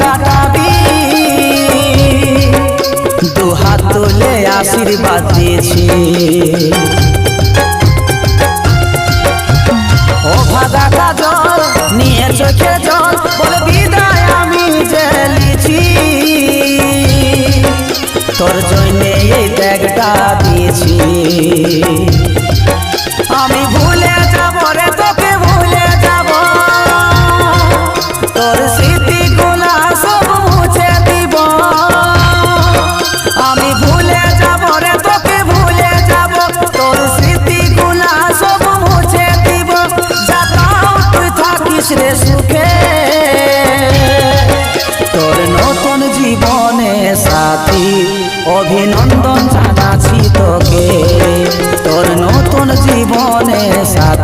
কাটাবি। দুহাত তোলে আশীর্বাদ দিয়েছি। ও ভাদা কাজল, নিয়ে তোর জন্যে এই ব্যাগটা দিয়েছি। আমি ভুলে যাব রে, তোকে ভুলে যাব। তোর রে সুখে। তোর নতুন জীবনে সাথী অভিনন্দন জানাচ্ছি তোকে। তোর নতুন জীবনে সাথী।